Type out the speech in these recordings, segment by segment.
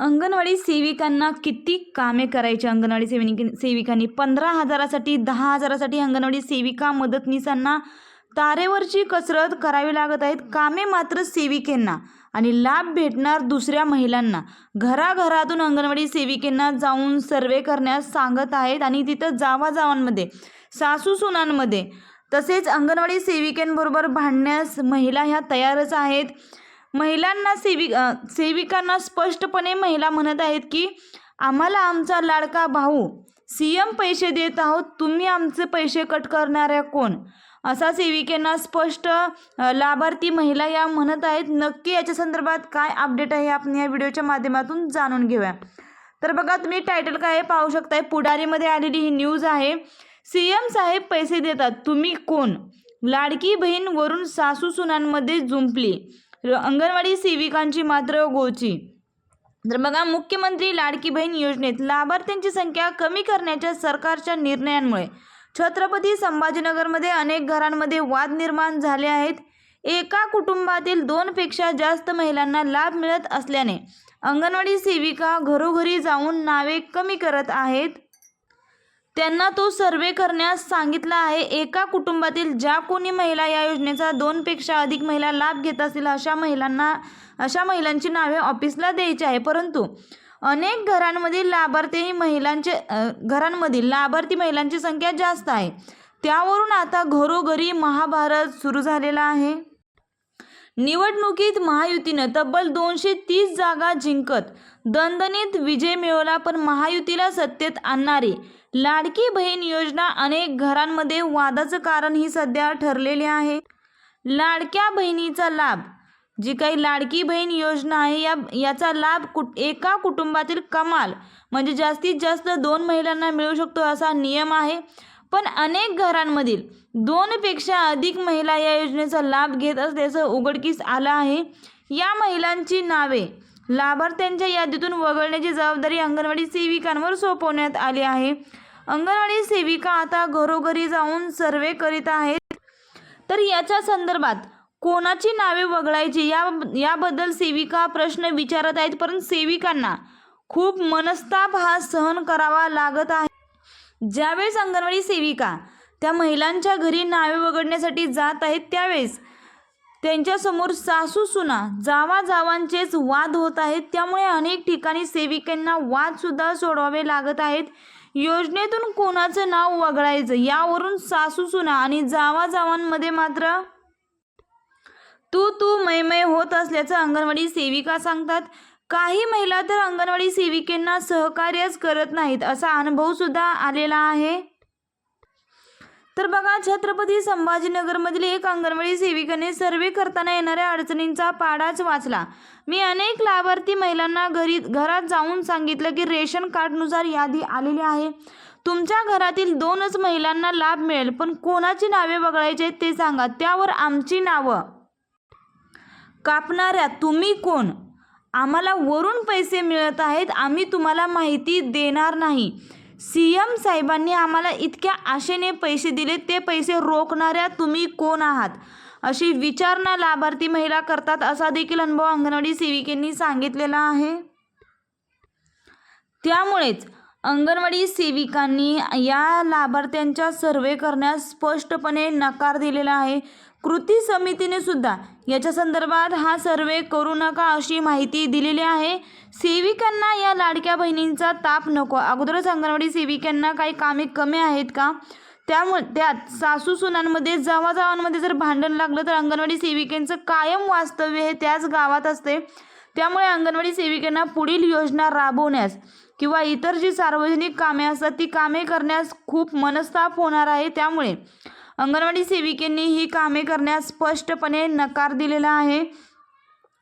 अंगणवाडी सेविकांना किती कामे करायची अंगणवाडी सेविक सेविकांनी? पंधरा हजारासाठी दहा हजारासाठी अंगणवाडी सेविका मदतनीसांना तारेवरची कसरत करावी लागत आहेत. कामे मात्र सेविकेंना आणि लाभ भेटणार दुसऱ्या महिलांना. घराघरातून अंगणवाडी सेविकेंना जाऊन सर्वे करण्यास सांगत आहेत आणि तिथं जावाजावांमध्ये सासू सुनांमध्ये तसेच अंगणवाडी सेविकेंबरोबर भांडण्यास महिला ह्या तयारच आहेत. महिलांना सेविक सेविकांना स्पष्टपणे महिला म्हणत आहेत की आम्हाला आमचा लाडका भाऊ सी एम पैसे देत आहोत तुम्ही आमचे पैसे कट करणाऱ्या कोण? असा सेविकेंना स्पष्ट लाभार्थी महिला या म्हणत आहेत. नक्की याच्या संदर्भात काय अपडेट आहे आपण या व्हिडिओच्या माध्यमातून जाणून घेऊया. तर बघा तुम्ही टायटल काय पाहू शकताय. पुढारीमध्ये आलेली ही न्यूज आहे सी एम साहेब पैसे देतात तुम्ही कोण? लाडकी बहीण वरून सासू सुनांमध्ये जुंपली अंगणवाडी सेविकांची मात्र गोची. तर बघा मुख्यमंत्री लाडकी बहीण योजनेत लाभार्थ्यांची संख्या कमी करण्याच्या सरकारच्या निर्णयांमुळे छत्रपती संभाजीनगरमध्ये अनेक घरांमध्ये वाद निर्माण झाले आहेत. एका कुटुंबातील दोनपेक्षा जास्त महिलांना लाभ मिळत असल्याने अंगणवाडी सेविका घरोघरी जाऊन नावे कमी करत आहेत. त्यांना तो सर्वे करण्यास सांगितला आहे. एका कुटुंबातील ज्या कोणी महिला या योजनेचा दोनपेक्षा अधिक महिला लाभ घेत असतील अशा महिलांना अशा महिलांची नावे ऑफिसला द्यायची आहे. परंतु अनेक घरांमधील लाभार्थी ही महिलांचे घरांमधील लाभार्थी महिलांची संख्या जास्त आहे. त्यावरून आता घरोघरी महाभारत सुरू झालेला आहे. निवडणुकीत महायुतीनं तब्बल दोनशे तीस जागा जिंकत. दणदणीत विजय मिळवला पण महायुतीला सत्तेत आणणारी लाडकी बहीण योजना अनेक घरांमध्ये वादाचं कारण ही सध्या ठरलेली आहे. लाडक्या बहिणीचा लाभ जी काही लाडकी बहीण योजना आहे या याचा लाभ कुट एका कुटुंबातील कमाल म्हणजे जास्तीत जास्त दोन महिलांना मिळू शकतो असा नियम आहे. पण अनेक घरांमधील दोनपेक्षा अधिक महिला या योजनेचा लाभ घेत असल्याचं उघडकीस आलं आहे. या महिलांची नावे लाभार्थ्यांच्या यादीतून वगळण्याची जबाबदारी अंगणवाडी सेविकांवर सोपवण्यात आली आहे. अंगणवाडी सेविका आता घरोघरी जाऊन सर्वे करीत आहेत. तर याच्या संदर्भात कोणाची नावे वगळायची या याबद्दल सेविका प्रश्न विचारत आहेत परंतु सेविकांना खूप मनस्ताप हा सहन करावा लागत आहे. ज्यावेळेस अंगणवाडी सेविका त्या महिलांच्या घरी नावे वगडण्यासाठी जात आहेत त्यावेळेस त्यांच्यासमोर सासू सुना जावा जावांचेच वाद होत आहेत. त्यामुळे अनेक ठिकाणी सेविकांना वादसुद्धा सोडवावे लागत आहेत. योजनेतून कोणाचं नाव वगळायचं यावरून सासू सुना आणि जावा जावांमध्ये मात्र तू तू मैमय होत असल्याचं अंगणवाडी सेविका सांगतात. काही महिला तर अंगणवाडी सेविकेंना सहकार्यच करत नाहीत असा अनुभव सुद्धा आलेला आहे. तर बघा छत्रपती संभाजीनगरमधील एक अंगणवाडी सेविकाने सर्वे करताना येणाऱ्या अडचणींचा पाडाच वाचला. मी अनेक लाभार्थी महिलांना घरी घरात जाऊन सांगितलं की रेशन कार्डनुसार यादी आलेली आहे. तुमच्या घरातील दोनच महिलांना लाभ मिळेल पण कोणाची नावे वगळायची आहेत ते सांगा. त्यावर आमची नावं. कापणाऱ्या तुम्ही कोण? आम्हाला वरून पैसे मिळत आहेत आम्ही तुम्हाला माहिती देणार नाही. सी एम साहेबांनी आम्हाला इतक्या आशेने पैसे दिले ते पैसे रोखणाऱ्या तुम्ही कोण आहात? अशी विचारणा लाभार्थी महिला करतात असा देखील अनुभव अंगणवाडी सेविकेंनी सांगितलेला आहे. त्यामुळेच अंगणवाडी सेविकांनी या लाभार्थ्यांच्या सर्वे करण्यास स्पष्टपणे नकार दिलेला आहे. कृती समितीने सुद्धा याच्या संदर्भात हा सर्वे करू नका अशी माहिती दिलेली आहे. सेविकांना या लाडक्या बहिणींचा ताप नको. अगोदरच अंगणवाडी सेविकांना काही कामे कमी आहेत का? त्यामुळे त्यात सासू सुनांमध्ये जावाजावांमध्ये जर भांडण लागलं तर अंगणवाडी सेविकांचं कायम वास्तव्य हे त्याच गावात असते. त्यामुळे अंगणवाडी सेविकांना पुढील योजना राबवण्यास किंवा इतर जी सार्वजनिक कामे असतात ती कामे करण्यास खूप मनस्ताप होणार आहे. त्यामुळे अंगणवाडी सेविकेंनी ही कामे करण्यास स्पष्टपणे नकार दिलेला आहे.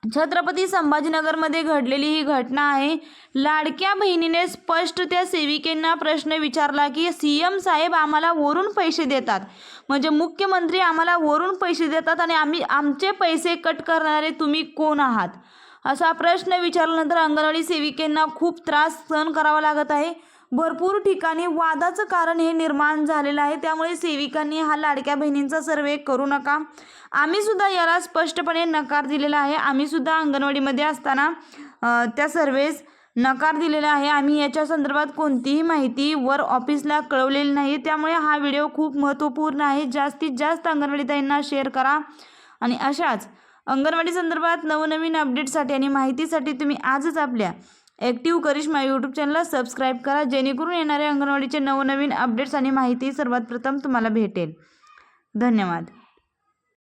छत्रपती संभाजीनगरमध्ये घडलेली ही घटना आहे. लाडक्या बहिणीने स्पष्ट त्या सेविकेंना प्रश्न विचारला की सी एम साहेब आम्हाला वरून पैसे देतात. म्हणजे मुख्यमंत्री आम्हाला वरून पैसे देतात आणि आम्ही आमचे पैसे कट करणारे तुम्ही कोण आहात? असा प्रश्न विचारल्यानंतर अंगणवाडी सेविकेंना खूप त्रास सहन करावा लागत आहे. भरपूर ठिकाणी वादाचं कारण हे निर्माण झालेलं आहे. त्यामुळे सेविकांनी हा लाडक्या बहिणींचा सर्वे करू नका. आम्ही सुद्धा याला स्पष्टपणे नकार दिलेला आहे. आम्ही सुद्धा अंगणवाडीमध्ये असताना त्या सर्वेस नकार दिलेला आहे. आम्ही याच्या संदर्भात कोणतीही माहिती वर ऑफिसला कळवलेली नाही. त्यामुळे हा व्हिडिओ खूप महत्त्वपूर्ण आहे. जास्तीत जास्त अंगणवाडीताईंना शेअर करा. आणि अशाच अंगणवाडी संदर्भात नवनवीन अपडेटसाठी आणि माहितीसाठी तुम्ही आजच आपल्या ॲक्टिव्ह करिश्मा यूट्यूब चॅनलला सबस्क्राईब करा जेणेकरून येणाऱ्या अंगणवाडीचे नवनवीन अपडेट्स आणि माहिती सर्वात प्रथम तुम्हाला भेटेल. धन्यवाद.